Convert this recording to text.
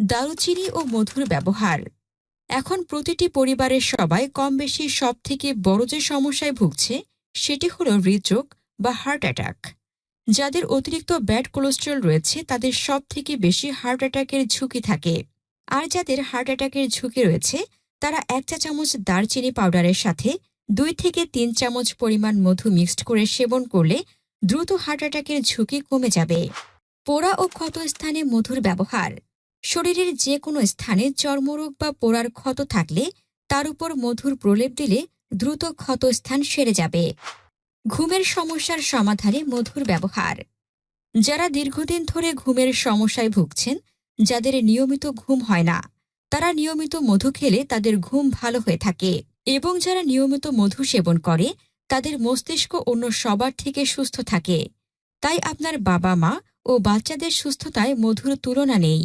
দারুচিনি ও মধুর ব্যবহার। এখন প্রতিটি পরিবারের সবাই কম বেশি সব থেকে বড় যে সমস্যায় ভুগছে, সেটি হল হৃদরোগ বা হার্ট অ্যাটাক। যাদের অতিরিক্ত ব্যাড কোলেস্ট্রল রয়েছে, তাদের সব থেকে বেশি হার্ট অ্যাটাকের ঝুঁকি থাকে। আর যাদের হার্ট অ্যাটাকের ঝুঁকি রয়েছে, তারা এক চা চামচ দারচিনি পাউডারের সাথে দুই থেকে তিন চামচ পরিমাণ মধু মিক্সড করে সেবন করলে দ্রুত হার্ট অ্যাটাকের ঝুঁকি কমে যাবে। পোড়া ও ক্ষত স্থানে মধুর ব্যবহার। শরীরের যে কোনো স্থানে চর্মরোগ বা পোড়ার ক্ষত থাকলে তার উপর মধুর প্রলেপ দিলে দ্রুত ক্ষত স্থান সেরে যাবে। ঘুমের সমস্যার সমাধানে মধুর ব্যবহার। যারা দীর্ঘদিন ধরে ঘুমের সমস্যায় ভুগছেন, যাদের নিয়মিত ঘুম হয় না, তারা নিয়মিত মধু খেলে তাদের ঘুম ভালো হয়ে থাকে এবং যারা নিয়মিত মধু সেবন করে, তাদের মস্তিষ্ক অন্য সবার থেকে সুস্থ থাকে। তাই আপনার বাবা মা ও বাচ্চাদের সুস্থতায় মধুর তুলনা নেই।